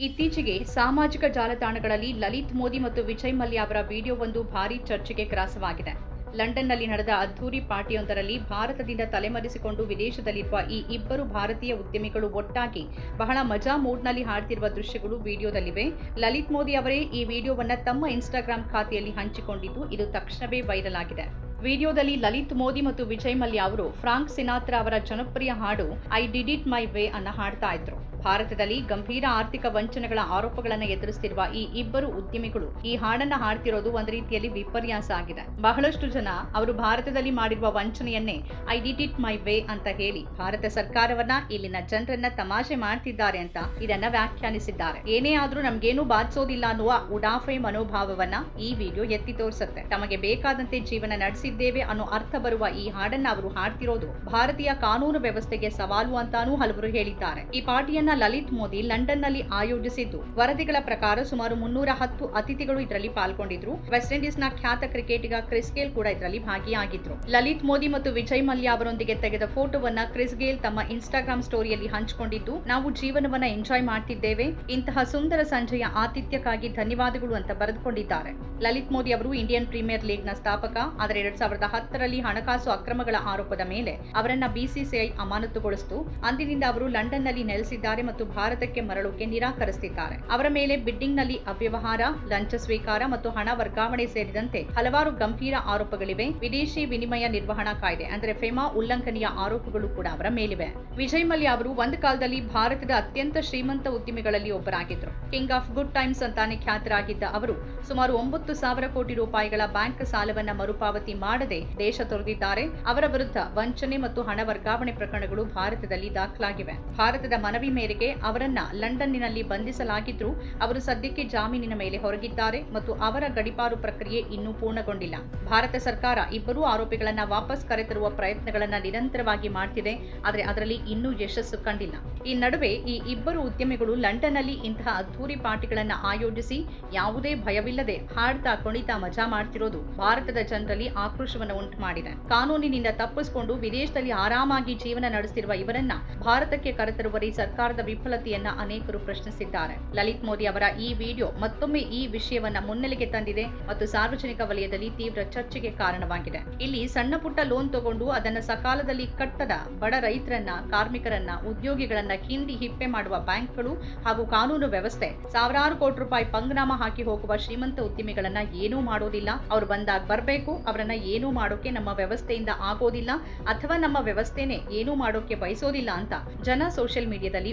ಇತ್ತೀಚೆಗೆ ಸಾಮಾಜಿಕ ಜಾಲತಾಣಗಳಲ್ಲಿ ಲಲಿತ್ ಮೋದಿ ಮತ್ತು ವಿಜಯ್ ಮಲ್ಯ ಅವರ ವಿಡಿಯೋವೊಂದು ಭಾರೀ ಚರ್ಚೆಗೆ ಗ್ರಾಸವಾಗಿದೆ. ಲಂಡನ್ನಲ್ಲಿ ನಡೆದ ಅದ್ಧೂರಿ ಪಾರ್ಟಿಯೊಂದರಲ್ಲಿ ಭಾರತದಿಂದ ತಲೆಮರೆಸಿಕೊಂಡು ವಿದೇಶದಲ್ಲಿರುವ ಈ ಇಬ್ಬರು ಭಾರತೀಯ ಉದ್ಯಮಿಗಳು ಒಟ್ಟಾಗಿ ಬಹಳ ಮಜಾ ಮೂಡ್ನಲ್ಲಿ ಹಾಡ್ತಿರುವ ದೃಶ್ಯಗಳು ವಿಡಿಯೋದಲ್ಲಿವೆ. ಲಲಿತ್ ಮೋದಿ ಅವರೇ ಈ ವಿಡಿಯೋವನ್ನ ತಮ್ಮ ಇನ್ಸ್ಟಾಗ್ರಾಂ ಖಾತೆಯಲ್ಲಿ ಹಂಚಿಕೊಂಡಿದ್ದು ಇದು ತಕ್ಷಣವೇ ವೈರಲ್ ಆಗಿದೆ. ವಿಡಿಯೋದಲ್ಲಿ ಲಲಿತ್ ಮೋದಿ ಮತ್ತು ವಿಜಯ್ ಮಲ್ಯ ಅವರು ಫ್ರಾಂಕ್ ಸಿನಾತ್ರಾ ಅವರ ಜನಪ್ರಿಯ ಹಾಡು I did it my way ಅನ್ನ ಹಾಡ್ತಾ ಇದ್ರು. ಭಾರತದಲ್ಲಿ ಗಂಭೀರ ಆರ್ಥಿಕ ವಂಚನೆಗಳ ಆರೋಪಗಳನ್ನು ಎದುರಿಸುತ್ತಿರುವ ಈ ಇಬ್ಬರು ಉದ್ಯಮಿಗಳು ಈ ಹಾಡನ್ನ ಹಾಡ್ತಿರೋದು ಒಂದು ರೀತಿಯಲ್ಲಿ ವಿಪರ್ಯಾಸ ಆಗಿದೆ. ಬಹಳಷ್ಟು ಜನ ಅವರು ಭಾರತದಲ್ಲಿ ಮಾಡಿರುವ ವಂಚನೆಯನ್ನೇ I did it my way ಅಂತ ಹೇಳಿ ಭಾರತ ಸರ್ಕಾರವನ್ನ ಇಲ್ಲಿನ ಜನರನ್ನ ತಮಾಷೆ ಮಾಡ್ತಿದ್ದಾರೆ ಅಂತ ಇದನ್ನ ವ್ಯಾಖ್ಯಾನಿಸಿದ್ದಾರೆ. ಏನೇ ಆದ್ರೂ ನಮ್ಗೇನು ಬಾಧಿಸೋದಿಲ್ಲ ಅನ್ನುವ ಉಡಾಫೆ ಮನೋಭಾವವನ್ನ ಈ ವಿಡಿಯೋ ಎತ್ತಿ ತೋರಿಸುತ್ತೆ. ತಮಗೆ ಬೇಕಾದಂತೆ ಜೀವನ ನಡೆಸಿದ್ದೇವೆ ಅನ್ನೋ ಅರ್ಥ ಬರುವ ಈ ಹಾಡನ್ನ ಅವರು ಹಾಡ್ತಿರೋದು ಭಾರತೀಯ ಕಾನೂನು ವ್ಯವಸ್ಥೆಗೆ ಸವಾಲು ಅಂತಾನೂ ಹಲವರು ಹೇಳಿದ್ದಾರೆ. ಈ ಪಾರ್ಟಿಯನ್ನ ಲಲಿತ್ ಮೋದಿ ಲಂಡನ್ನಲ್ಲಿ ಆಯೋಜಿಸಿದ್ದು. ವರದಿಗಳ ಪ್ರಕಾರ ಸುಮಾರು ಮುನ್ನೂರ ಹತ್ತು ಅತಿಥಿಗಳು ಇದರಲ್ಲಿ ಪಾಲ್ಗೊಂಡಿದ್ರು. ವೆಸ್ಟ್ ಇಂಡೀಸ್ನ ಖ್ಯಾತ ಕ್ರಿಕೆಟಿಗ ಕ್ರಿಸ್ ಗೇಲ್ ಕೂಡ ಇದರಲ್ಲಿ ಭಾಗಿಯಾಗಿದ್ರು. ಲಲಿತ್ ಮೋದಿ ಮತ್ತು ವಿಜಯ್ ಮಲ್ಯ ಅವರೊಂದಿಗೆ ತೆಗೆದ ಫೋಟೋವನ್ನ ಕ್ರಿಸ್ ಗೇಲ್ ತಮ್ಮ ಇನ್ಸ್ಟಾಗ್ರಾಮ್ ಸ್ಟೋರಿಯಲ್ಲಿ ಹಂಚಿಕೊಂಡಿದ್ದು, ನಾವು ಜೀವನವನ್ನ ಎಂಜಾಯ್ ಮಾಡ್ತಿದ್ದೇವೆ. ಇಂತಹ ಸುಂದರ ಸಂಜೆಯ ಆತಿಥ್ಯಕ್ಕಾಗಿ ಧನ್ಯವಾದಗಳು ಅಂತ ಬರೆದುಕೊಂಡಿದ್ದಾರೆ. ಲಲಿತ್ ಮೋದಿ ಅವರು ಇಂಡಿಯನ್ ಪ್ರೀಮಿಯರ್ ಲೀಗ್ನ ಸ್ಥಾಪಕ. ಆದರೆ ಎರಡ್ ಸಾವಿರದ ಹತ್ತರಲ್ಲಿ ಹಣಕಾಸು ಅಕ್ರಮಗಳ ಆರೋಪದ ಮೇಲೆ ಅವರನ್ನ ಬಿಸಿಸಿಐ ಅಮಾನತುಗೊಳಿಸಿತು. ಅಂದಿನಿಂದ ಅವರು ಲಂಡನ್ನಲ್ಲಿ ನೆಲೆಸಿದ್ದಾರೆ ಮತ್ತು ಭಾರತಕ್ಕೆ ಮರಳೋಕೆ ನಿರಾಕರಿಸಿದ್ದಾರೆ ಅವರ ಮೇಲೆ ಬಿಡ್ಡಿಂಗ್ನಲ್ಲಿ ಅವ್ಯವಹಾರ, ಲಂಚ ಸ್ವೀಕಾರ ಮತ್ತು ಹಣ ವರ್ಗಾವಣೆ ಸೇರಿದಂತೆ ಹಲವಾರು ಗಂಭೀರ ಆರೋಪಗಳಿವೆ. ವಿದೇಶಿ ವಿನಿಮಯ ನಿರ್ವಹಣಾ ಕಾಯ್ದೆ, ಅಂದರೆ ಫೆಮಾ ಉಲ್ಲಂಘನೆಯ ಆರೋಪಗಳು ಕೂಡ ಅವರ ಮೇಲಿವೆ. ವಿಜಯ್ ಮಲ್ಯ ಅವರು ಒಂದು ಕಾಲದಲ್ಲಿ ಭಾರತದ ಅತ್ಯಂತ ಶ್ರೀಮಂತ ಉದ್ಯಮಿಗಳಲ್ಲಿ ಒಬ್ಬರಾಗಿದ್ದರು. ಕಿಂಗ್ ಆಫ್ ಗುಡ್ ಟೈಮ್ಸ್ ಅಂತಾನೆ ಖ್ಯಾತರಾಗಿದ್ದ ಅವರು ಸುಮಾರು ಒಂಬತ್ತು ಸಾವಿರ ಕೋಟಿ ರೂಪಾಯಿಗಳ ಬ್ಯಾಂಕ್ ಸಾಲವನ್ನ ಮರುಪಾವತಿ ಮಾಡದೆ ದೇಶ ತೊರೆದಿದ್ದಾರೆ. ಅವರ ವಿರುದ್ಧ ವಂಚನೆ ಮತ್ತು ಹಣ ವರ್ಗಾವಣೆ ಪ್ರಕರಣಗಳು ಭಾರತದಲ್ಲಿ ದಾಖಲಾಗಿವೆ. ಭಾರತದ ಮನವಿ ಮೇರೆಗೆ ಅವರನ್ನ ಲಂಡನ್ನಿನಲ್ಲಿ ಬಂಧಿಸಲಾಗಿದ್ದು ಅವರು ಸದ್ಯಕ್ಕೆ ಜಾಮೀನಿನ ಮೇಲೆ ಹೊರಗಿದ್ದಾರೆ ಮತ್ತು ಅವರ ಗಡಿಪಾರು ಪ್ರಕ್ರಿಯೆ ಇನ್ನೂ ಪೂರ್ಣಗೊಂಡಿಲ್ಲ. ಭಾರತ ಸರ್ಕಾರ ಇಬ್ಬರೂ ಆರೋಪಿಗಳನ್ನ ವಾಪಸ್ ಕರೆತರುವ ಪ್ರಯತ್ನಗಳನ್ನ ನಿರಂತರವಾಗಿ ಮಾಡ್ತಿದೆ, ಆದರೆ ಅದರಲ್ಲಿ ಇನ್ನೂ ಯಶಸ್ಸು ಕಂಡಿಲ್ಲ. ಈ ನಡುವೆ ಈ ಇಬ್ಬರು ಉದ್ಯಮಿಗಳು ಲಂಡನ್ನಲ್ಲಿ ಇಂತಹ ಅದ್ಧೂರಿ ಪಾರ್ಟಿಗಳನ್ನ ಆಯೋಜಿಸಿ ಯಾವುದೇ ಭಯವಿಲ್ಲದೆ ಹಾಡ್ತಾ ಕುಣಿತಾ ಮಜಾ ಮಾಡ್ತಿರೋದು ಭಾರತದ ಜನರಲ್ಲಿ ಆಕ್ರೋಶವನ್ನು ಉಂಟು ಮಾಡಿದೆ ಕಾನೂನಿನಿಂದ ತಪ್ಪಿಸಿಕೊಂಡು ವಿದೇಶದಲ್ಲಿ ಆರಾಮಾಗಿ ಜೀವನ ನಡೆಸಿರುವ ಇವರನ್ನ ಭಾರತಕ್ಕೆ ಕರೆತರುವಲ್ಲಿ ಸರ್ಕಾರದ ವಿಫಲತೆಯನ್ನ ಅನೇಕರು ಪ್ರಶ್ನಿಸಿದ್ದಾರೆ. ಲಲಿತ್ ಮೋದಿ ಅವರ ಈ ವಿಡಿಯೋ ಮತ್ತೊಮ್ಮೆ ಈ ವಿಷಯವನ್ನ ಮುನ್ನೆಲೆಗೆ ತಂದಿದೆ ಮತ್ತು ಸಾರ್ವಜನಿಕ ವಲಯದಲ್ಲಿ ತೀವ್ರ ಚರ್ಚೆಗೆ ಕಾರಣವಾಗಿದೆ. ಇಲ್ಲಿ ಸಣ್ಣ ಪುಟ್ಟ ಲೋನ್ ತಗೊಂಡು ಅದನ್ನ ಸಕಾಲದಲ್ಲಿ ಕಟ್ಟದ ಬಡ ರೈತರನ್ನ, ಕಾರ್ಮಿಕರನ್ನ, ಉದ್ಯೋಗಿಗಳನ್ನ ಹಿಂಡಿ ಹಿಪ್ಪೆ ಮಾಡುವ ಬ್ಯಾಂಕ್ಗಳು ಹಾಗೂ ಕಾನೂನು ವ್ಯವಸ್ಥೆ. ಸಾವಿರಾರು ಕೋಟಿ ರೂಪಾಯಿ ಪಂಗ್ನಾಮ ಹಾಕಿ ಹೋಗುವ ಶ್ರೀಮಂತ ಉದ್ಯಮಿಗಳನ್ನ ಏನೂ ಮಾಡೋದಿಲ್ಲ. ಅವ್ರು ಬಂದಾಗ ಬರಬೇಕು, ಅವರನ್ನ ಏನೂ ಮಾಡೋಕೆ ನಮ್ಮ ವ್ಯವಸ್ಥೆಯಿಂದ ಆಗೋದಿಲ್ಲ ಅಥವಾ ನಮ್ಮ ವ್ಯವಸ್ಥೆನೆ ಏನೂ ಮಾಡೋಕೆ ಬಯಸೋದಿಲ್ಲ ಅಂತ ಜನ ಸೋಷಿಯಲ್ ಮೀಡಿಯಾದಲ್ಲಿ